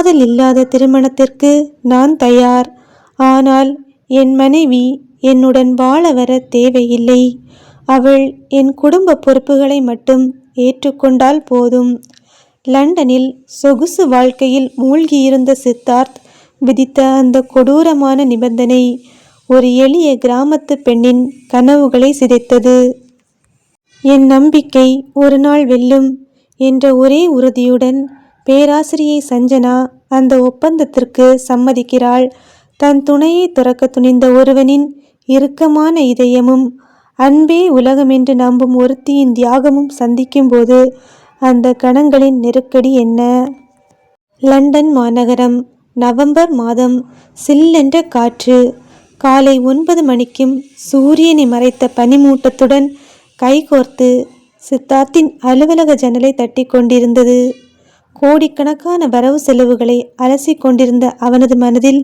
காதல் இல்லாத திருமணத்திற்கு நான் தயார். ஆனால் என் மனைவி என்னுடன் வாழ வர தேவையில்லை. அவள் என் குடும்ப பொறுப்புகளை மட்டும் ஏற்றுக்கொண்டால் போதும். லண்டனில் சொகுசு வாழ்க்கையில் மூழ்கியிருந்த சித்தார்த் விதித்த அந்த கொடூரமான நிபந்தனை ஒரு எளிய கிராமத்து பெண்ணின் கனவுகளை சிதைத்தது. என் நம்பிக்கை ஒரு நாள் வெல்லும் என்ற ஒரே உறுதியுடன் பேராசிரியை சஞ்சனா அந்த ஒப்பந்தத்திற்கு சம்மதிக்கிறாள். தன் துணையை துறக்க துணிந்த ஒருவனின் இறுக்கமான இதயமும் அன்பே உலகமென்று நம்பும் ஒருத்தியின் தியாகமும் சந்திக்கும்போது அந்த கணங்களின் நெருக்கடி என்ன? லண்டன் மாநகரம் நவம்பர் மாதம் சில்லென்ற காற்று. காலை ஒன்பது மணிக்கும் சூரியனை மறைத்த பனிமூட்டத்துடன் கைகோர்த்து சித்தார்த்தின் அலுவலக ஜன்னலை தட்டி கொண்டிருந்தது. கோடிக்கணக்கான வரவு செலவுகளை அலசி கொண்டிருந்த அவனது மனதில்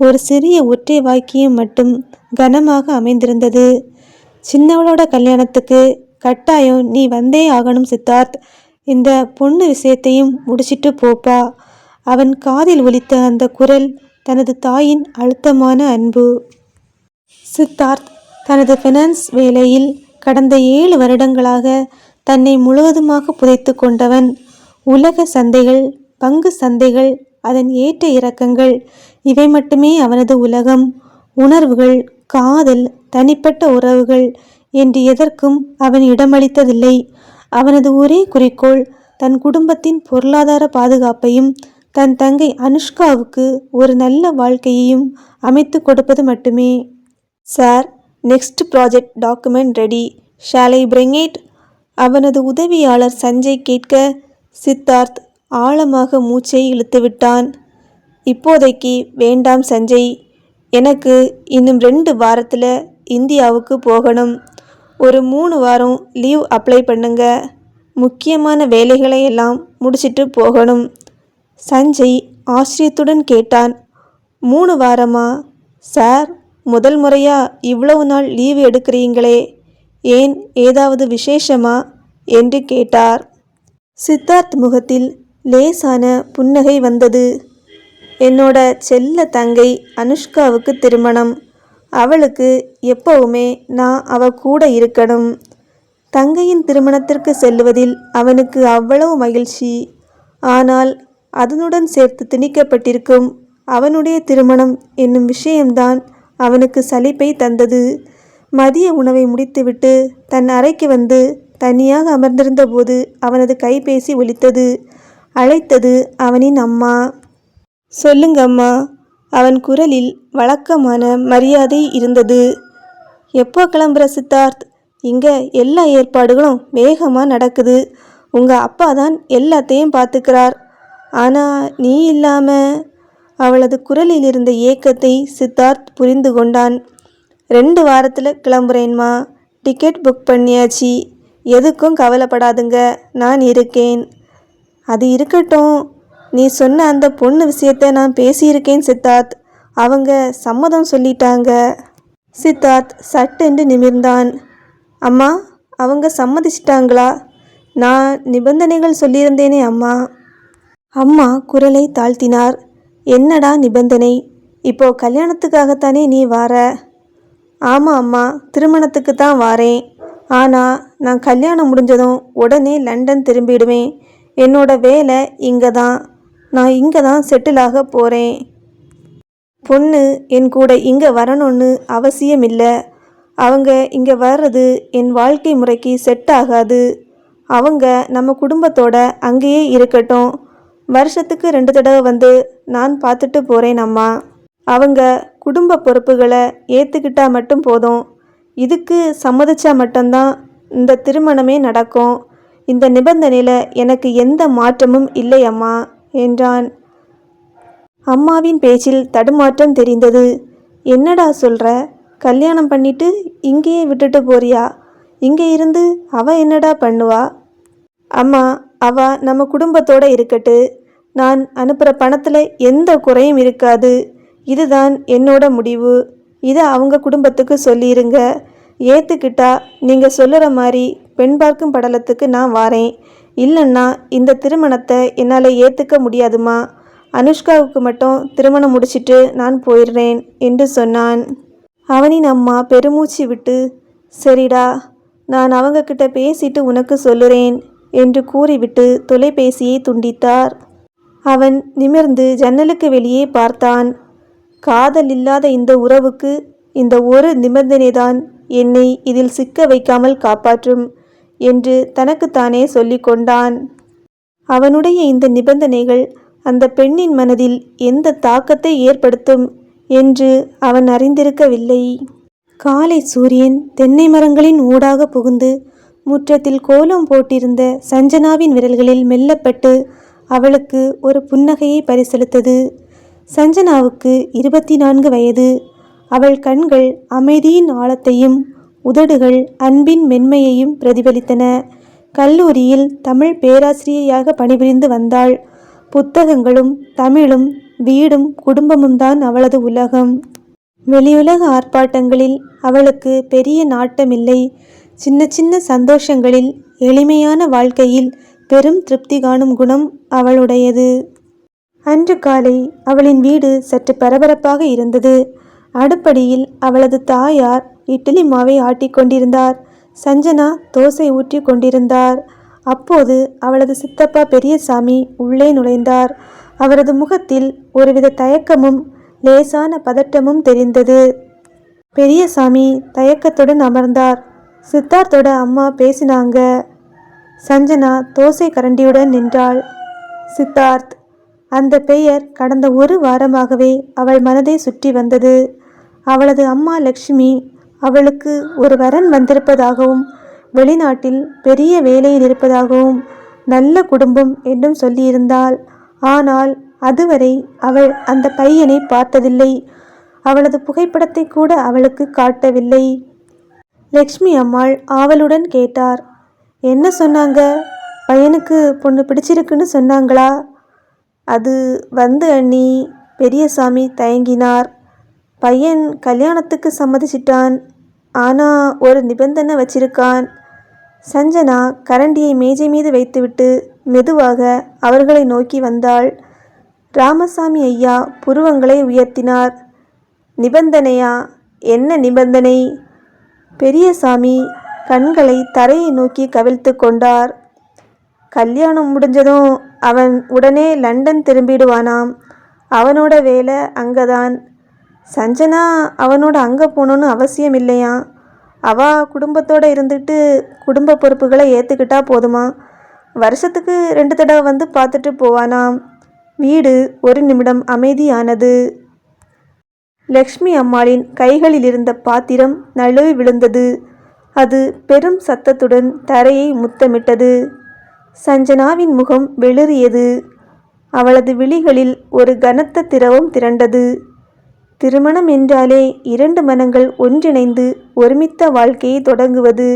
ஒரு சிறிய ஒற்றை வாக்கியம் மட்டும் கனமாக அமைந்திருந்தது. சின்னவளோட கல்யாணத்துக்கு கட்டாயம் நீ வந்தே ஆகணும் சித்தார்த். இந்த பொண்ணு விஷயத்தையும் முடிச்சிட்டு போப்பா. அவன் காதில் ஒலித்த அந்த குரல் தனது தாயின் அழுத்தமான அன்பு. சித்தார்த் தனது ஃபினான்ஸ் வேலையில் கடந்த ஏழு வருடங்களாக தன்னை முழுவதுமாக புதைத்து கொண்டவன். உலக சந்தைகள் பங்கு சந்தைகள் அதன் ஏற்ற இறக்கங்கள் இவை மட்டுமே அவனது உலகம். உணர்வுகள் காதல் தனிப்பட்ட உறவுகள் என்று எதற்கும் அவன் இடமளித்ததில்லை. அவனது ஒரே குறிக்கோள் தன் குடும்பத்தின் பொருளாதார பாதுகாப்பையும் தன் தங்கை அனுஷ்காவுக்கு ஒரு நல்ல வாழ்க்கையையும் அமைத்து கொடுப்பது மட்டுமே. Sir next project document ready. Shall I bring it? அவனது உதவியாளர் சஞ்சய் கேட்க சித்தார்த் ஆழமாக மூச்சை இழுத்துவிட்டான். இப்போதைக்கு வேண்டாம் சஞ்சய். எனக்கு இன்னும் ரெண்டு வாரத்தில் இந்தியாவுக்கு போகணும். ஒரு மூணு வாரம் லீவ் அப்ளை பண்ணுங்க. முக்கியமான வேலைகளை எல்லாம் முடிச்சிட்டு போகணும். சஞ்சய் ஆச்சரியத்துடன் கேட்டான். மூணு வாரமா? சார் முதல் முறையாக இவ்வளவு நாள் லீவு எடுக்கிறீங்களே. ஏன் ஏதாவது விசேஷமா? என்று கேட்டார். சித்தார்த் முகத்தில் லேசான புன்னகை வந்தது. என்னோட செல்ல தங்கை அனுஷ்காவுக்கு திருமணம். அவளுக்கு எப்பவுமே நான் அவ கூட இருக்கணும். தங்கையின் திருமணத்திற்கு செல்லுவதில் அவனுக்கு அவ்வளவு மகிழ்ச்சி. ஆனால் அதனுடன் சேர்த்து திணிக்கப்பட்டிருக்கும் அவனுடைய திருமணம் என்னும் விஷயம்தான் அவனுக்கு சலிப்பை தந்தது. மதிய உணவை முடித்துவிட்டு தன் அறைக்கு வந்து தனியாக அமர்ந்திருந்தபோது அவனது கைபேசி ஒலித்தது. அழைத்தது அவனின் அம்மா. சொல்லுங்க அம்மா அவன் குரலில் வழக்கமான மரியாதை இருந்தது. எப்போ கிளம்புற சித்தார்த்? இங்கே எல்லா ஏற்பாடுகளும் வேகமாக நடக்குது. உங்கள் அப்பா தான் எல்லாத்தையும் பார்த்துக்கிறார். ஆனால் நீ இல்லாமல் அவளது குரலில் இருந்த ஏக்கத்தை சித்தார்த் புரிந்து கொண்டான். ரெண்டு வாரத்தில் கிளம்புறேன்மா. டிக்கெட் புக் பண்ணியாச்சு. எதுக்கும் கவலைப்படாதுங்க. நான் இருக்கேன். அது இருக்கட்டும். நீ சொன்ன அந்த பொண்ணு விஷயத்த நான் பேசியிருக்கேன் சித்தார்த். அவங்க சம்மதம் சொல்லிட்டாங்க. சித்தார்த் சட்டென்று நிமிர்ந்தான். அம்மா அவங்க சம்மதிச்சிட்டாங்களா? நான் நிபந்தனைகள் சொல்லியிருந்தேனே அம்மா. அம்மா குரலை தாழ்த்தினார். என்னடா நிபந்தனை? இப்போ கல்யாணத்துக்காகத்தானே நீ வார? ஆமாம் அம்மா. திருமணத்துக்கு தான் வாரேன். ஆனால் நான் கல்யாணம் முடிஞ்சதும் உடனே லண்டன் திரும்பிடுவேன். என்னோட வேலை இங்கே தான் நான் இங்கே தான் செட்டில் ஆக போகிறேன் பொண்ணு என் கூட இங்கே வரணும்னு அவசியம் இல்லை அவங்க இங்கே வர்றது என் வாழ்க்கை முறைக்கு செட் ஆகாது. அவங்க நம்ம குடும்பத்தோட அங்கேயே இருக்கட்டும். வருஷத்துக்கு ரெண்டு தடவை வந்து நான் பார்த்துட்டு போகிறேன் அம்மா. அவங்க குடும்ப பொறுப்புகளை ஏற்றுக்கிட்டா மட்டும் போதும். இதுக்கு சம்மதிச்சா மட்டும்தான் இந்த திருமணமே நடக்கும். இந்த நிபந்தனையில் எனக்கு எந்த மாற்றமும் இல்லை அம்மா என்றான். அம்மாவின் பேச்சில் தடுமாற்றம் தெரிந்தது. என்னடா சொல்கிற கல்யாணம் பண்ணிட்டு இங்கேயே விட்டுட்டு போறியா? இங்கே இருந்து அவ என்னடா பண்ணுவா? அம்மா அவ நம்ம குடும்பத்தோடு இருக்கட்டு. நான் அனுப்புகிற பணத்தில் எந்த குறையும் இருக்காது. இதுதான் என்னோட முடிவு. இதை அவங்க குடும்பத்துக்கு சொல்லிடுங்க ஏற்றுக்கிட்டா நீங்கள் சொல்லுற மாதிரி பெண் பார்க்கும் படலத்துக்கு நான் வாரேன். இல்லைன்னா இந்த திருமணத்தை என்னால் ஏற்றுக்க முடியாதுமா? அனுஷ்காவுக்கு மட்டும் திருமணம் முடிச்சிட்டு நான் போயிடுறேன் என்று சொன்னான். அவனின் அம்மா பெருமூச்சு விட்டு சரிடா நான் அவங்கக்கிட்ட பேசிட்டு உனக்கு சொல்லுறேன் என்று கூறிவிட்டு தொலைபேசியை துண்டித்தார். அவன் நிமிர்ந்து ஜன்னலுக்கு வெளியே பார்த்தான். காதல் இல்லாத இந்த உறவுக்கு இந்த ஒரு நிபந்தனைதான் என்னை இதில் சிக்க வைக்காமல் காப்பாற்றும் என்று தனக்குத்தானே சொல்லிக்கொண்டான் அவனுடைய இந்த நிபந்தனைகள் அந்த பெண்ணின் மனதில் எந்த தாக்கத்தை ஏற்படுத்தும் என்று அவன் அறிந்திருக்கவில்லை. காலை சூரியன் தென்னை மரங்களின் ஊடாக புகுந்து முற்றத்தில் கோலம் போட்டிருந்த சஞ்சனாவின் விரல்களில் மெல்லப்பட்டு அவளுக்கு ஒரு புன்னகையை பரிசளித்தது. சஞ்சனாவுக்கு இருபத்தி நான்கு வயது. அவள் கண்கள் அமைதியின் ஆழத்தையும் உதடுகள் அன்பின் மென்மையையும் பிரதிபலித்தன. கல்லூரியில் தமிழ் பேராசிரியையாக பணிபுரிந்து வந்தாள். புத்தகங்களும் தமிழும் வீடும் குடும்பமும் தான் அவளது உலகம். வெளியுலக ஆர்ப்பாட்டங்களில் அவளுக்கு பெரிய நாட்டமில்லை. சின்ன சின்ன சந்தோஷங்களில் எளிமையான வாழ்க்கையில் பெரும் திருப்தி காணும் குணம் அவளுடையது. அன்று காலை அவளின் வீடு சற்று பரபரப்பாக இருந்தது. அடுப்படியில் அவளது தாயார் இட்லி மாவை ஆட்டிக்கொண்டிருந்தார் சஞ்சனா தோசை ஊற்றி கொண்டிருந்தார். அப்போது அவளது சித்தப்பா பெரியசாமி உள்ளே நுழைந்தார். அவரது முகத்தில் ஒருவித தயக்கமும் லேசான பதட்டமும் தெரிந்தது. பெரியசாமி தயக்கத்துடன் அமர்ந்தார். சித்தார்த்தோட அம்மா பேசினாங்க. சஞ்சனா தோசை கரண்டியுடன் நின்றாள். சித்தார்த் அந்த பெயர் கடந்த ஒரு வாரமாகவே அவள் மனதை சுற்றி வந்தது. அவளது அம்மா லக்ஷ்மி அவளுக்கு ஒரு வரன் வந்திருப்பதாகவும் வெளிநாட்டில் பெரிய வேலையில் இருப்பதாகவும் நல்ல குடும்பம் என்றும் சொல்லியிருந்தாள். ஆனால் அதுவரை அவள் அந்த பையனை பார்த்ததில்லை. அவளது புகைப்படத்தை கூட அவளுக்கு காட்டவில்லை. லக்ஷ்மி அம்மாள் ஆவலுடன் கேட்டார். என்ன சொன்னாங்க? பையனுக்கு பொண்ணு பிடிச்சிருக்குன்னு சொன்னாங்களா? அது வந்து அண்ணி பெரியசாமி தயங்கினார். பையன் கல்யாணத்துக்கு சம்மதிச்சிட்டான். ஆனால் ஒரு நிபந்தனை வச்சிருக்கான். சஞ்சனா கரண்டியை மேஜை மீது வைத்துவிட்டு மெதுவாக அவர்களை நோக்கி வந்தாள். ராமசாமி ஐயா புருவங்களை உயர்த்தினார். நிபந்தனையா? என்ன நிபந்தனை? பெரியசாமி கண்களை தரையை நோக்கி கவிழ்த்து கொண்டார். கல்யாணம் முடிஞ்சதும் அவன் உடனே லண்டன் திரும்பிடுவானாம். அவனோட வேலை அங்கதான். சஞ்சனா அவனோட அங்கே போகணுன்னு அவசியம் இல்லையா அவ குடும்பத்தோடு இருந்துட்டு குடும்ப பொறுப்புகளை ஏற்றுக்கிட்டா போதுமா? வருஷத்துக்கு ரெண்டு தடவை வந்து பார்த்துட்டு போவானாம். வீடு ஒரு நிமிடம் அமைதியானது. லக்ஷ்மி அம்மாளின் கைகளில் இருந்த பாத்திரம் நழுவி விழுந்தது. அது பெரும் சத்தத்துடன் தரையை முத்தமிட்டது. சஞ்சனாவின் முகம் வெளிறியது. அவளது விழிகளில் ஒரு கனத்த திரவம் திரண்டது. திருமணம் என்றாலே இரண்டு மனங்கள் ஒன்றிணைந்து ஒருமித்த வாழ்க்கையை தொடங்குவது.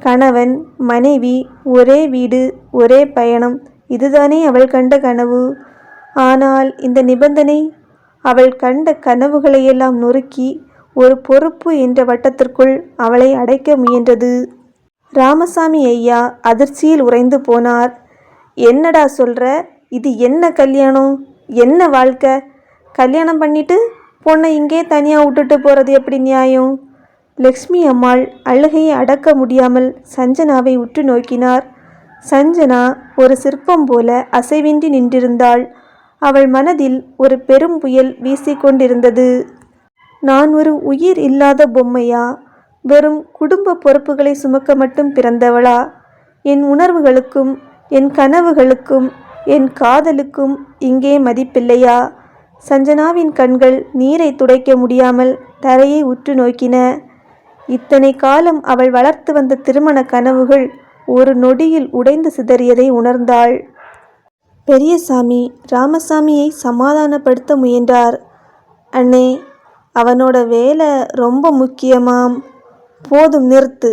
கணவன் மனைவி ஒரே வீடு ஒரே பயணம் இதுதானே அவள் கண்ட கனவு. ஆனால் இந்த நிபந்தனை அவள் கண்ட கனவுகளையெல்லாம் நொறுக்கி ஒரு பொறுப்பு என்ற வட்டத்திற்குள் அவளை அடைக்க முயன்றது. ராமசாமி ஐயா அதிர்ச்சியில் உறைந்து போனார். என்னடா சொல்கிற இது என்ன கல்யாணம்? என்ன வாழ்க்கை? கல்யாணம் பண்ணிட்டு பொண்ணை இங்கே தனியாக விட்டுட்டு போகிறது எப்படி நியாயம்? லக்ஷ்மி அம்மாள் அழுகையை அடக்க முடியாமல் சஞ்சனாவை உற்று நோக்கினார். சஞ்சனா ஒரு சிற்பம் போல அசைவின்றி நின்றிருந்தாள். அவள் மனதில் ஒரு பெரும் புயல் வீசிக்கொண்டிருந்தது. நான் ஒரு உயிர் இல்லாத பொம்மையா? வெறும் குடும்ப பொறுப்புகளை சுமக்க மட்டும் பிறந்தவளா? என் உணர்வுகளுக்கும் என் கனவுகளுக்கும் என் காதலுக்கும் இங்கே மதிப்பில்லையா? சஞ்சனாவின் கண்கள் நீரை துடைக்க முடியாமல் தரையை உற்று நோக்கின. இத்தனை காலம் அவள் வளர்த்து வந்த திருமண கனவுகள் ஒரு நொடியில் உடைந்து சிதறியதை உணர்ந்தாள். பெரியசாமி ராமசாமியை சமாதானப்படுத்த முயன்றார். அண்ணே அவனோட வேலை ரொம்ப முக்கியமாம். போதும் நிறுத்து.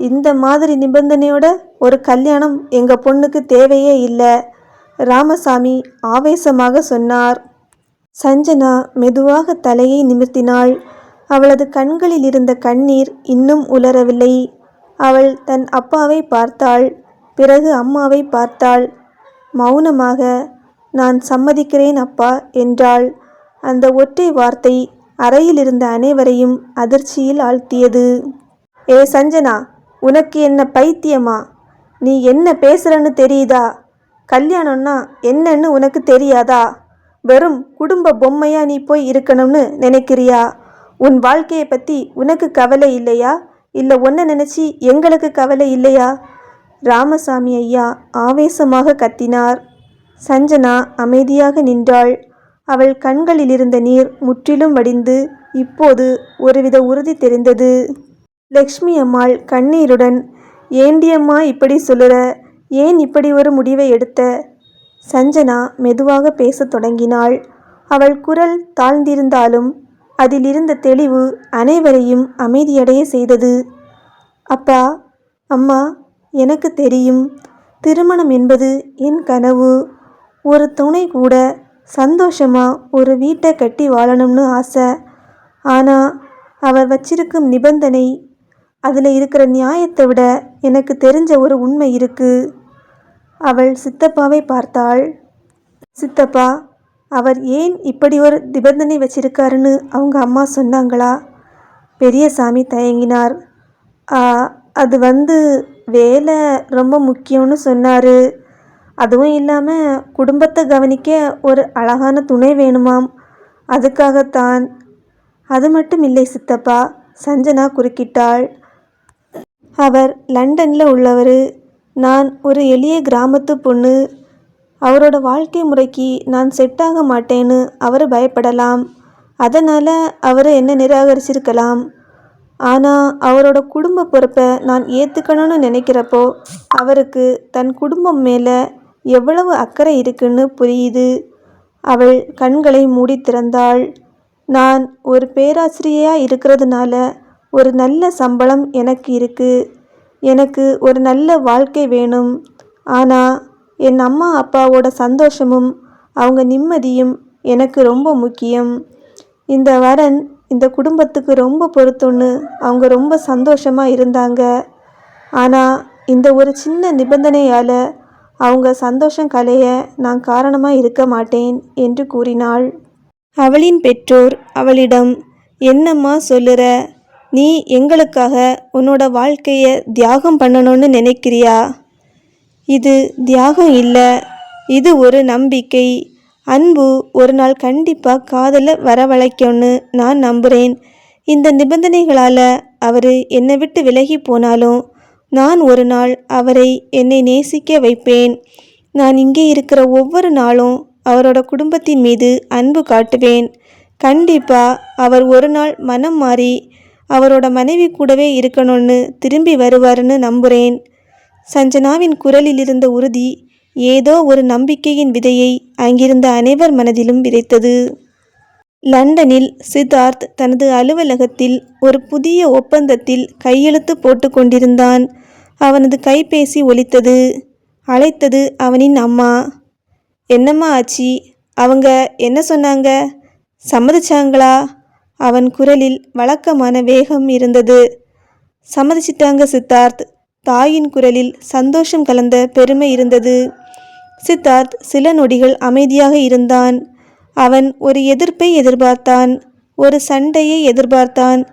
இந்த மாதிரி நிபந்தனையோட ஒரு கல்யாணம் எங்கள் பொண்ணுக்கு தேவையே இல்லை ராமசாமி ஆவேசமாக சொன்னார். சஞ்சனா மெதுவாக தலையை நிமிர்த்தினாள். அவளது கண்களில் இருந்த கண்ணீர் இன்னும் உலரவில்லை. அவள் தன் அப்பாவை பார்த்தாள் பிறகு அம்மாவை பார்த்தாள். மௌனமாக நான் சம்மதிக்கிறேன் அப்பா என்றாள். அந்த ஒற்றை வார்த்தை அறையில் இருந்த அனைவரையும் அதிர்ச்சியில் ஆழ்த்தியது. ஏ சஞ்சனா உனக்கு என்ன பைத்தியமா? நீ என்ன பேசுறன்னு தெரியுதா? கல்யாணம்னா என்னன்னு உனக்கு தெரியாதா? வெறும் குடும்ப பொம்மையா நீ போய் இருக்கணும்னு நினைக்கிறியா? உன் வாழ்க்கையை பற்றி உனக்கு கவலை இல்லையா? இல்லை ஒன்றை நினச்சி எங்களுக்கு கவலை இல்லையா? ராமசாமி ஐயா ஆவேசமாக கத்தினார். சஞ்சனா அமைதியாக நின்றாள். அவள் கண்களில் இருந்த நீர் முற்றிலும் வடிந்து இப்போது ஒருவித உறுதி தெரிந்தது. லக்ஷ்மி அம்மாள் கண்ணீருடன் ஏண்டியம்மா இப்படி சொல்லுற? ஏன் இப்படி ஒரு முடிவை எடுத்த? சஞ்சனா மெதுவாக பேசத் தொடங்கினாள். அவள் குரல் தாழ்ந்திருந்தாலும் அதில் இருந்த தெளிவு அனைவரையும் அமைதியடைய செய்தது. அப்பா அம்மா எனக்கு தெரியும். திருமணம் என்பது என் கனவு. ஒரு துணை கூட சந்தோஷமா ஒரு வீட்டை கட்டி வாழணும்னு ஆசை. ஆனால் அவர் வச்சிருக்கும் நிபந்தனை அதில் இருக்கிற நியாயத்தை விட எனக்கு தெரிஞ்ச ஒரு உண்மை இருக்கு. அவள் சித்தப்பாவை பார்த்தாள். சித்தப்பா அவர் ஏன் இப்படி ஒரு நிபந்தனை வச்சிருக்காருன்னு அவங்க அம்மா சொன்னாங்களா? பெரியசாமி தயங்கினார். அது வந்து வேலை ரொம்ப முக்கியம்னு சொன்னார். அதுவும் இல்லாமல் குடும்பத்தை கவனிக்க ஒரு அழகான துணை வேணுமாம். அதுக்காகத்தான். அது மட்டும் இல்லை சித்தப்பா சஞ்சனா குறுக்கிட்டாள். அவர் லண்டனில் உள்ளவர். நான் ஒரு எளிய கிராமத்து பொண்ணு. அவரோட வாழ்க்கை முறைக்கு நான் செட் ஆக மாட்டேன்னு அவர் பயப்படலாம். அதனால் அவர் என்னை நிராகரிச்சிருக்கலாம். ஆனால் அவரோட குடும்ப பொறுப்பை நான் ஏற்றுக்கணும்னு நினைக்கிறப்போ அவருக்கு தன் குடும்பம் மேலே எவ்வளவு அக்கறை இருக்குன்னு புரியுது. அவள் கண்களை மூடி திறந்தாள். நான் ஒரு பேராசிரியையாக இருக்கிறதுனால ஒரு நல்ல சம்பளம் எனக்கு இருக்கு. எனக்கு ஒரு நல்ல வாழ்க்கை வேணும். ஆனால் என் அம்மா அப்பாவோட சந்தோஷமும் அவங்க நிம்மதியும் எனக்கு ரொம்ப முக்கியம். இந்த வரன் இந்த குடும்பத்துக்கு ரொம்ப பொருத்தம்னு அவங்க ரொம்ப சந்தோஷமாக இருந்தாங்க. ஆனால் இந்த ஒரு சின்ன நிபந்தனையால் அவங்க சந்தோஷம் கலைய நான் காரணமாக இருக்க மாட்டேன் என்று கூறினாள். அவளின் பெற்றோர் அவளிடம் என்னம்மா சொல்லுற? நீ எங்களுக்காக உன்னோட வாழ்க்கையை தியாகம் பண்ணணும்னு நினைக்கிறியா? இது தியாகம் இல்லை. இது ஒரு நம்பிக்கை. அன்பு ஒரு நாள் கண்டிப்பாக காதலை வரவழைக்கும்னு நான் நம்புகிறேன் இந்த நிபந்தனைகளால் அவர் என்னை விட்டு விலகி போனாலும் நான் ஒரு நாள் அவரை என்னை நேசிக்க வைப்பேன். நான் இங்கே இருக்கிற ஒவ்வொரு நாளும் அவரோட குடும்பத்தின் மீது அன்பு காட்டுவேன். கண்டிப்பாக அவர் ஒரு நாள் மனம் மாறி அவரோட மனைவி கூடவே இருக்கணும்னு திரும்பி வருவாருன்னு நம்புகிறேன் சஞ்சனாவின் குரலில் இருந்த உறுதி ஏதோ ஒரு நம்பிக்கையின் விதையை அங்கிருந்த அனைவர் மனதிலும் விதைத்தது. லண்டனில் சித்தார்த் தனது அலுவலகத்தில் ஒரு புதிய ஒப்பந்தத்தில் கையெழுத்து போட்டு கொண்டிருந்தான். அவனது கைபேசி ஒலித்தது. அழைத்தது அவனின் அம்மா. என்னம்மா ஆச்சி? அவங்க என்ன சொன்னாங்க? சம்மதிச்சாங்களா? அவன் குரலில் வழக்கமான வேகம் இருந்தது. சம்மதிச்சிட்டாங்க சித்தார்த். தாயின் குரலில் சந்தோஷம் கலந்த பெருமை இருந்தது. சித்தார்த் சில நொடிகள் அமைதியாக இருந்தான். அவன் ஒரு எதிர்ப்பை எதிர்பார்த்தான் ஒரு சண்டையை எதிர்பார்த்தான்.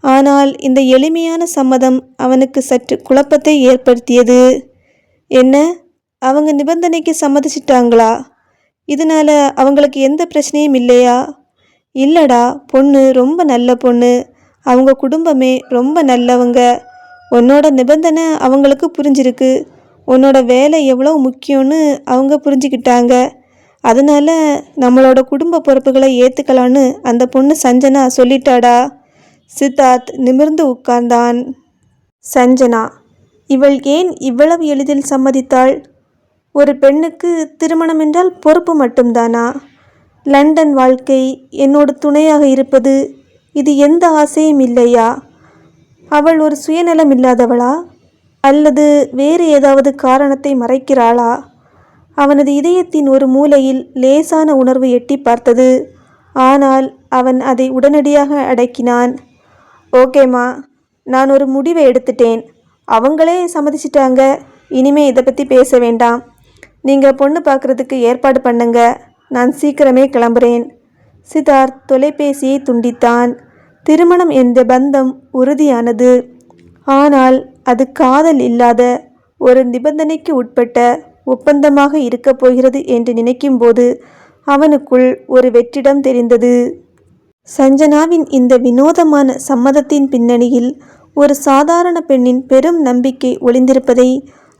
ஆனால் இந்த எளிமையான சம்மதம் அவனுக்கு சற்று குழப்பத்தை ஏற்படுத்தியது. என்ன? அவங்க நிபந்தனைக்கு சம்மதிச்சிட்டாங்களா? இதனால அவங்களுக்கு எந்த பிரச்சனையும் இல்லையா? இல்லடா பொண்ணு ரொம்ப நல்ல பொண்ணு. அவங்க குடும்பமே ரொம்ப நல்லவங்க. உன்னோட நிபந்தனை அவங்களுக்கு புரிஞ்சிருக்கு. உன்னோட வேலை எவ்வளோ முக்கியம்னு அவங்க புரிஞ்சுக்கிட்டாங்க. அதனால நம்மளோட குடும்ப பொறுப்புகளை ஏற்றுக்கலான்னு அந்த பொண்ணு சஞ்சனா சொல்லிட்டாடா. சித்தார்த் நிமிர்ந்து உட்கார்ந்தான். சஞ்சனா இவள் ஏன் இவ்வளவு எளிதில் சம்மதித்தாள்? ஒரு பெண்ணுக்கு திருமணம் என்றால் பொறுப்பு மட்டும்தானா? லண்டன் வாழ்க்கை என்னோட துணையாக இருப்பது இது எந்த ஆசையும் இல்லையா? அவள் ஒரு சுயநலம் இல்லாதவளா? அல்லது வேறு ஏதாவது காரணத்தை மறைக்கிறாளா? அவனது இதயத்தின் ஒரு மூலையில் லேசான உணர்வு எட்டி பார்த்தது. ஆனால் அவன் அதை உடனடியாக அடக்கினான். ஓகேம்மா நான் ஒரு முடிவை எடுத்துட்டேன். அவங்களே சம்மதிச்சிட்டாங்க. இனிமே இதை பற்றி பேச வேண்டாம். நீங்கள் பொண்ணு பார்க்குறதுக்கு ஏற்பாடு பண்ணுங்கள் நான் சீக்கிரமே கிளம்புறேன். சித்தார்த் தொலைபேசியை துண்டித்தான். திருமணம் என்ற பந்தம் உறுதியானது. ஆனால் அது காதல் இல்லாத ஒரு நிபந்தனைக்கு உட்பட்ட ஒப்பந்தமாக இருக்கப் போகிறது என்று நினைக்கும்போது அவனுக்குள் ஒரு வெற்றிடம் தெரிந்தது. சஞ்சனாவின் இந்த வினோதமான சம்மதத்தின் பின்னணியில் ஒரு சாதாரண பெண்ணின் பெரும் நம்பிக்கை ஒளிந்திருப்பதை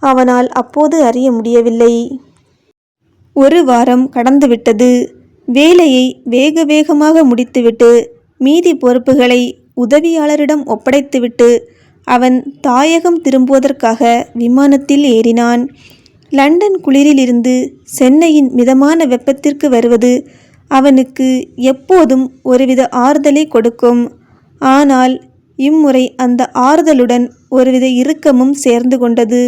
அவனால் அப்போது அறிய முடியவில்லை. ஒரு வாரம் கடந்துவிட்டது. வேலையை வேக வேகமாக முடித்துவிட்டு மீதி பொறுப்புகளை உதவியாளரிடம் ஒப்படைத்துவிட்டு அவன் தாயகம் திரும்புவதற்காக விமானத்தில் ஏறினான். லண்டன் குளிரிலிருந்து சென்னையின் மிதமான வெப்பத்திற்கு வருவது அவனுக்கு எப்போதும் ஒருவித ஆறுதலை கொடுக்கும். ஆனால் இம்முறை அந்த ஆறுதலுடன் ஒருவித இறுக்கமும் சேர்ந்து கொண்டது.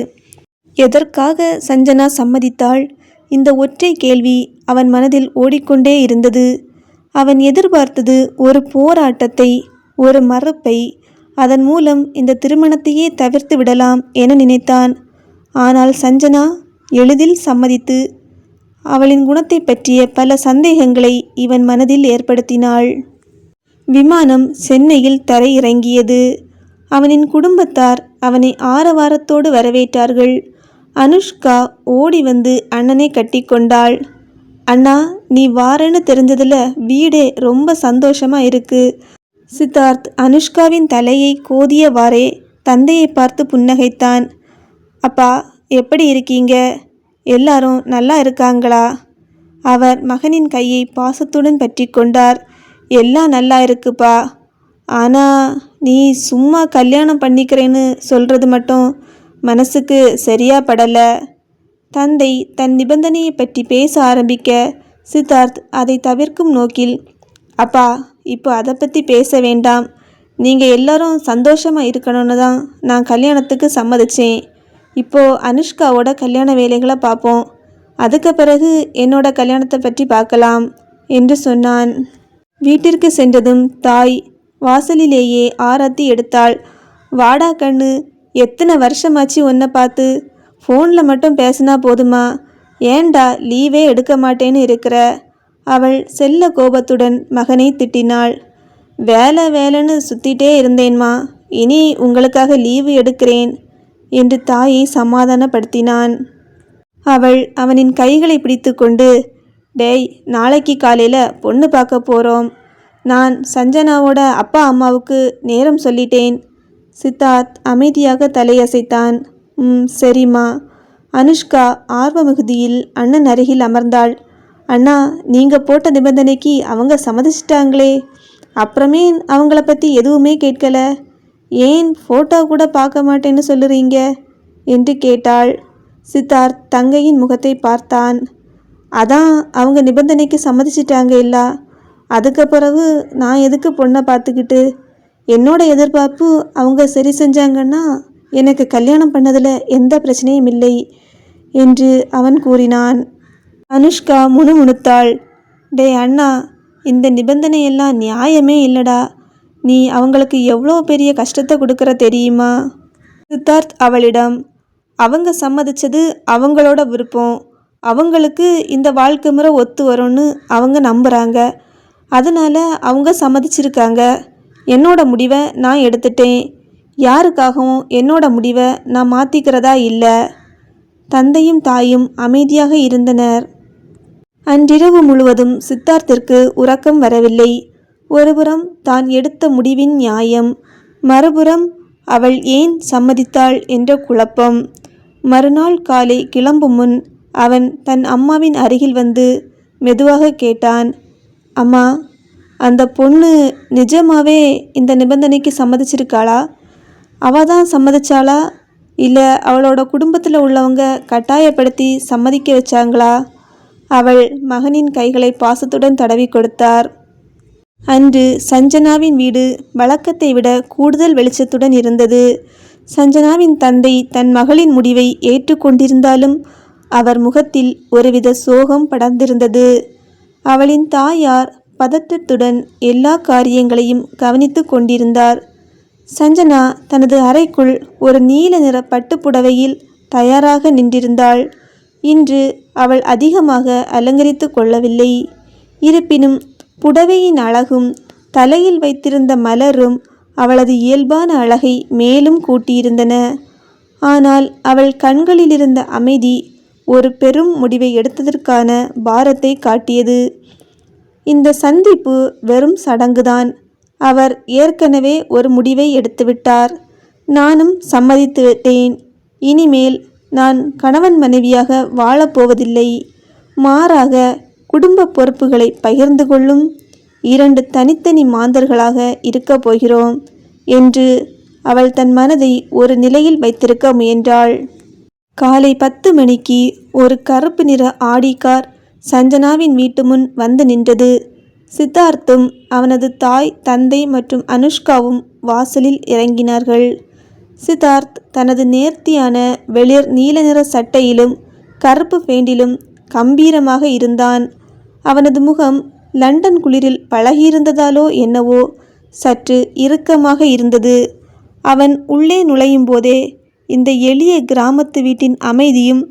எதற்காக சஞ்சனா சம்மதித்தாள்? இந்த ஒற்றை கேள்வி அவன் மனதில் ஓடிக்கொண்டே இருந்தது. அவன் எதிர்பார்த்தது ஒரு போராட்டத்தை ஒரு மறுப்பை. அதன் மூலம் இந்த திருமணத்தையே தவிர்த்து விடலாம் என நினைத்தான். ஆனால் சஞ்சனா எளிதில் சம்மதித்து அவளின் குணத்தை பற்றிய பல சந்தேகங்களை இவன் மனதில் ஏற்படுத்தினாள். விமானம் சென்னையில் தரையிறங்கியது. அவனின் குடும்பத்தார் அவனை ஆரவாரத்தோடு வரவேற்றார்கள். அனுஷ்கா ஓடி வந்து அண்ணனை கட்டிக்கொண்டாள். அண்ணா நீ வாரன்னு தெரிஞ்சதில் வீடே ரொம்ப சந்தோஷமாக இருக்கு. சித்தார்த் அனுஷ்காவின் தலையை கோதியவாறே தந்தையை பார்த்து புன்னகைத்தான். அப்பா எப்படி இருக்கீங்க? எல்லாரும் நல்லா இருக்காங்களா அவர் மகனின் கையை பாசத்துடன் பற்றி கொண்டார். எல்லாம் நல்லா இருக்குப்பா. ஆனால் நீ சும்மா கல்யாணம் பண்ணிக்கிறேன்னு சொல்கிறது மட்டும் மனசுக்கு சரியா படலை. தந்தை தன் நிபந்தனையை பற்றி பேச ஆரம்பிக்க சித்தார்த் அதை தவிர்க்கும் நோக்கில் அப்பா இப்போ அதை பற்றி பேச வேண்டாம். நீங்கள் எல்லாரும் சந்தோஷமாக இருக்கணும்னு தான் நான் கல்யாணத்துக்கு சம்மதிச்சேன். இப்போது அனுஷ்காவோட கல்யாண வேலைகளை பார்ப்போம். அதுக்கு பிறகு என்னோட கல்யாணத்தை பற்றி பார்க்கலாம் என்று சொன்னான். வீட்டிற்கு சென்றதும் தாய் வாசலிலேயே ஆரத்தி எடுத்தாள். வாடா கண்ணு. எத்தனை வருஷமாச்சு உன்னை பார்த்து? ஃபோனில் மட்டும் பேசினா போதுமா? ஏன்டா லீவே எடுக்க மாட்டேன்னு இருக்கிற? அவள் செல்ல கோபத்துடன் மகனை திட்டினாள். வேலை வேலைன்னு சுத்திட்டே இருந்தேன்மா. இனி உங்களுக்காக லீவு எடுக்கிறேன் என்று தாயை சமாதானப்படுத்தினான். அவள் அவனின் கைகளை பிடித்துக்கொண்டு டேய் நாளைக்கு காலையில் பொண்ணு பார்க்க போகிறோம் நான் சஞ்சனாவோட அப்பா அம்மாவுக்கு நேரம் சொல்லிட்டேன். சித்தார்த் அமைதியாக தலையசைத்தான். ம் சரிம்மா. அனுஷ்கா ஆர்வ மிகுதியில் அண்ணன் அருகில் அமர்ந்தாள். அண்ணா நீங்கள் போட்ட நிபந்தனைக்கு அவங்க சம்மதிச்சிட்டாங்களே. அப்புறமே அவங்கள பற்றி எதுவுமே கேட்கல. ஏன் ஃபோட்டோ கூட பார்க்க மாட்டேன்னு சொல்லுறீங்க? என்று கேட்டாள். சித்தார்த் தங்கையின் முகத்தை பார்த்தான். அதான் அவங்க நிபந்தனைக்கு சம்மதிச்சிட்டாங்க இல்லா. அதுக்கு பிறகு நான் எதுக்கு பொண்ணை பார்த்துக்கிட்டு? என்னோட எதிர்பார்ப்பு அவங்க சரி செஞ்சாங்கன்னா எனக்கு கல்யாணம் பண்ணதில் எந்த பிரச்சனையும் இல்லை என்று அவன் கூறினான். அனுஷ்கா முணுமுணுத்தாள். டே அண்ணா இந்த நிபந்தனையெல்லாம் நியாயமே இல்லடா. நீ அவங்களுக்கு எவ்வளோ பெரிய கஷ்டத்தை கொடுக்குற தெரியுமா? சித்தார்த் அவளிடம் அவங்க சம்மதிச்சது அவங்களோட விருப்பம். அவங்களுக்கு இந்த வாழ்க்கை முறை ஒத்து வரும்னு அவங்க நம்புகிறாங்க அதனால் அவங்க சம்மதிச்சிருக்காங்க. என்னோட முடிவை நான் எடுத்துட்டேன். யாருக்காகவும் என்னோட முடிவை நான் மாற்றிக்கிறதா இல்லை. தந்தையும் தாயும் அமைதியாக இருந்தனர். அன்றிரவு முழுவதும் சித்தார்த்திற்கு உறக்கம் வரவில்லை. ஒருபுறம் தான் எடுத்த முடிவின் நியாயம் மறுபுறம் அவள் ஏன் சம்மதித்தாள் என்ற குழப்பம். மறுநாள் காலை கிளம்பும் முன் அவன் தன் அம்மாவின் அருகில் வந்து மெதுவாக கேட்டான் அம்மா அந்த பொண்ணு நிஜமாகவே இந்த நிபந்தனைக்கு சம்மதிச்சிருக்காளா? அவள் தான் சம்மதிச்சாளா? இல்லை அவளோட குடும்பத்தில் உள்ளவங்க கட்டாயப்படுத்தி சம்மதிக்க வச்சாங்களா? அவள் மகனின் கைகளை பாசத்துடன் தடவி கொடுத்தார். அன்று சஞ்சனாவின் வீடு வழக்கத்தை விட கூடுதல் வெளிச்சத்துடன் இருந்தது. சஞ்சனாவின் தந்தை தன் மகளின் முடிவை ஏற்றுக்கொண்டிருந்தாலும் அவர் முகத்தில் ஒருவித சோகம் படர்ந்திருந்தது. அவளின் தாயார் பதற்றத்துடன் எல்லா காரியங்களையும் கவனித்து கொண்டிருந்தார். சஞ்சனா தனது அறைக்குள் ஒரு நீல நிற பட்டுப்புடவையில் தயாராக நின்றிருந்தாள். இன்று அவள் அதிகமாக அலங்கரித்து கொள்ளவில்லை. இருப்பினும் புடவையின் அழகும் தலையில் வைத்திருந்த மலரும் அவளது இயல்பான அழகை மேலும் கூட்டியிருந்தன. ஆனால் அவள் கண்களிலிருந்த அமைதி ஒரு பெரும் முடிவை எடுத்ததற்கான பாரத்தை காட்டியது. இந்த சந்திப்பு வெறும் சடங்குதான். அவர் ஏற்கனவே ஒரு முடிவை எடுத்துவிட்டார். நானும் சம்மதித்து விட்டேன். இனிமேல் நான் கணவன் மனைவியாக வாழப்போவதில்லை மாறாக குடும்ப பொறுப்புகளை பகிர்ந்து கொள்ளும் இரண்டு தனித்தனி மாந்தர்களாக இருக்கப் போகிறோம் என்று அவள் தன் மனதை ஒரு நிலையில் வைத்திருக்க முயன்றாள். காலை பத்து மணிக்கு ஒரு கருப்பு நிற ஆடி கார் சஞ்சனாவின் வீட்டு முன் வந்து நின்றது. சித்தார்த்தும் அவனது தாய் தந்தை மற்றும் அனுஷ்காவும் வாசலில் இறங்கினார்கள். சித்தார்த் தனது நேர்த்தியான வெளிர் நீல நிற சட்டையிலும் கருப்பு பேண்டிலும் கம்பீரமாக இருந்தான். அவனது முகம் லண்டன் குளிரில் பழகியிருந்ததாலோ என்னவோ சற்று இறுக்கமாக இருந்தது. அவன் உள்ளே நுழையும் போதே இந்த எளிய கிராமத்து வீட்டின் அமைதியும்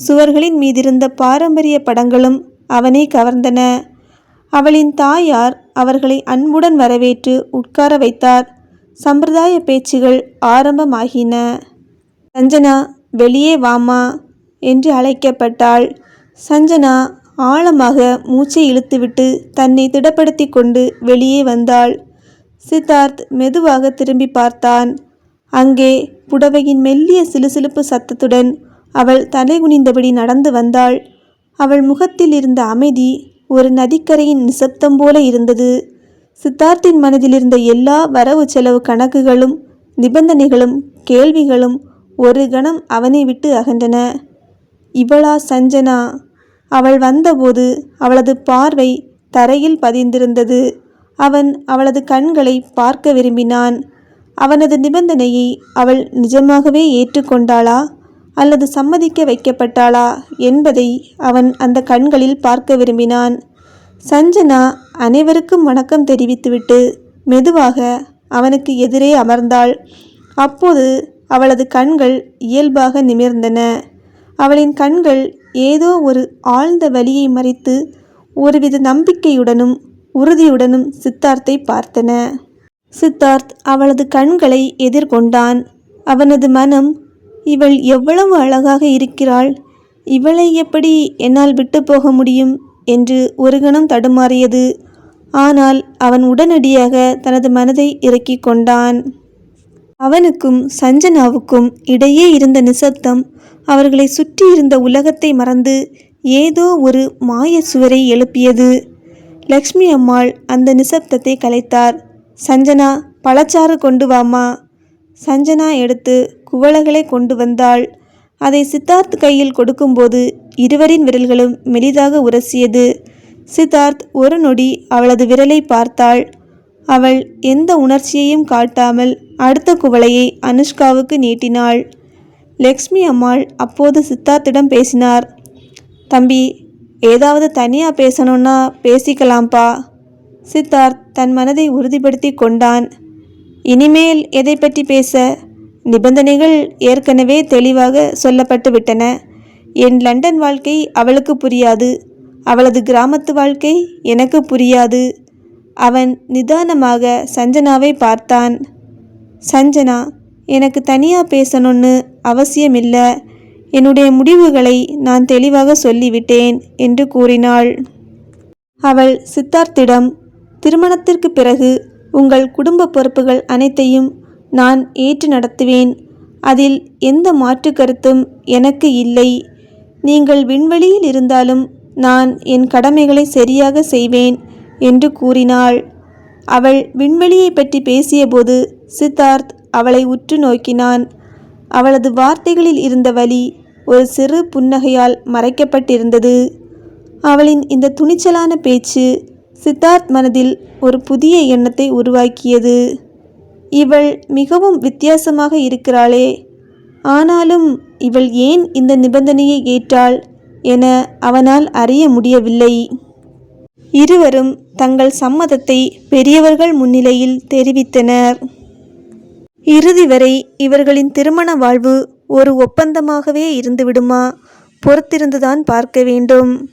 சுவர்களின் மீதிருந்த பாரம்பரிய படங்களும் அவனை கவர்ந்தன. அவளின் தாயார் அவர்களை அன்புடன் வரவேற்று உட்கார வைத்தார். சம்பிரதாய பேச்சுகள் ஆரம்பமாகின. சஞ்சனா வெளியே வாமா என்று அழைக்கப்பட்டாள். சஞ்சனா ஆழமாக மூச்சை இழுத்துவிட்டு தன்னை திடப்படுத்தி கொண்டு வெளியே வந்தாள். சித்தார்த் மெதுவாக திரும்பி பார்த்தான். அங்கே புடவையின் மெல்லிய சிலுசிலுப்பு சத்தத்துடன் அவள் தலை குனிந்தபடி நடந்து வந்தாள். அவள் முகத்தில் இருந்த அமைதி ஒரு நதிக்கரையின் நிசப்தம் போல இருந்தது. சித்தார்த்தின் மனதில் இருந்த எல்லா வரவு செலவு கணக்குகளும் நிபந்தனைகளும் கேள்விகளும் ஒரு கணம் அவனை விட்டு அகன்றன. இவளா சஞ்சனா அவள் வந்தபோது அவளது பார்வை தரையில் பதிந்திருந்தது. அவன் அவளது கண்களை பார்க்க விரும்பினான். அவனது நிபந்தனையை அவள் நிஜமாகவே ஏற்றுக்கொண்டாளா? அல்லது சம்மதிக்க வைக்கப்பட்டாளா என்பதை அவன் அந்த கண்களில் பார்க்க விரும்பினான். சஞ்சனா அனைவருக்கும் வணக்கம் தெரிவித்துவிட்டு மெதுவாக அவனுக்கு எதிரே அமர்ந்தாள். அப்போது அவளது கண்கள் இயல்பாக நிமிர்ந்தன. அவளின் கண்கள் ஏதோ ஒரு ஆழ்ந்த வழியை மறைத்து ஒருவித நம்பிக்கையுடனும் உறுதியுடனும் சித்தார்த்தை பார்த்தன. சித்தார்த் அவளது கண்களை எதிர்கொண்டான். அவனது மனம் இவள் எவ்வளவு அழகாக இருக்கிறாள். இவளை எப்படி என்னால் விட்டு போக முடியும் என்று ஒரு கணம் தடுமாறியது. ஆனால் அவன் உடனடியாக தனது மனதை இறக்கி கொண்டான். அவனுக்கும் சஞ்சனாவுக்கும் இடையே இருந்த நிசப்தம் அவர்களை சுற்றி இருந்த உலகத்தை மறந்து ஏதோ ஒரு மாய சுவரை எழுப்பியது. லக்ஷ்மி அம்மாள் அந்த நிசப்தத்தை கலைத்தார். சஞ்சனா பழச்சாறு கொண்டு வாமா சஞ்சனா எடுத்து குவளைகளை கொண்டு வந்தாள். அதை சித்தார்த் கையில் கொடுக்கும்போது இருவரின் விரல்களும் மெலிதாக உரசியது. சித்தார்த் ஒரு நொடி அவளது விரலை பார்த்தாள். அவள் எந்த உணர்ச்சியையும் காட்டாமல் அடுத்த குவளையை அனுஷ்காவுக்கு நீட்டினாள். லக்ஷ்மி அம்மாள் அப்போது சித்தார்த்திடம் பேசினார். தம்பி ஏதாவது தனியாக பேசணும்னா பேசிக்கலாம்ப்பா. சித்தார்த் தன் மனதை உறுதிப்படுத்தி கொண்டான். இனிமேல் எதை பற்றி பேச? நிபந்தனைகள் ஏற்கனவே தெளிவாக சொல்லப்பட்டு விட்டன. என் லண்டன் வாழ்க்கை அவளுக்கு புரியாது. அவளது கிராமத்து வாழ்க்கை எனக்கு புரியாது. அவன் நிதானமாக சஞ்சனாவை பார்த்தான். சஞ்சனா எனக்கு தனியாக பேசணும்னு அவசியமில்லை. என்னுடைய முடிவுகளை நான் தெளிவாக சொல்லிவிட்டேன் என்று கூறினாள். அவள் சித்தார்த்திடம் திருமணத்திற்கு பிறகு உங்கள் குடும்ப பொறுப்புகள் அனைத்தையும் நான் ஏற்று நடத்துவேன். அதில் எந்த மாற்று கருத்தும் எனக்கு இல்லை. நீங்கள் விண்வெளியில் இருந்தாலும் நான் என் கடமைகளை சரியாக செய்வேன் என்று கூறினாள். அவள் விண்வெளியை பற்றி பேசியபோது சித்தார்த் அவளை உற்று நோக்கினான். அவளது வார்த்தைகளில் இருந்த வலி ஒரு சிறு புன்னகையால் மறைக்கப்பட்டிருந்தது. அவளின் இந்த துணிச்சலான பேச்சு சித்தார்த் மனதில் ஒரு புதிய எண்ணத்தை உருவாக்கியது. இவள் மிகவும் வித்தியாசமாக இருக்கிறாளே. ஆனாலும் இவள் ஏன் இந்த நிபந்தனையை ஏற்றாள் என அவனால் அறிய முடியவில்லை. இருவரும் தங்கள் சம்மதத்தை பெரியவர்கள் முன்னிலையில் தெரிவித்தனர். இறுதி வரை இவர்களின் திருமண வாழ்வு ஒரு ஒப்பந்தமாகவே இருந்துவிடுமா? பொறுத்திருந்துதான் பார்க்க வேண்டும்.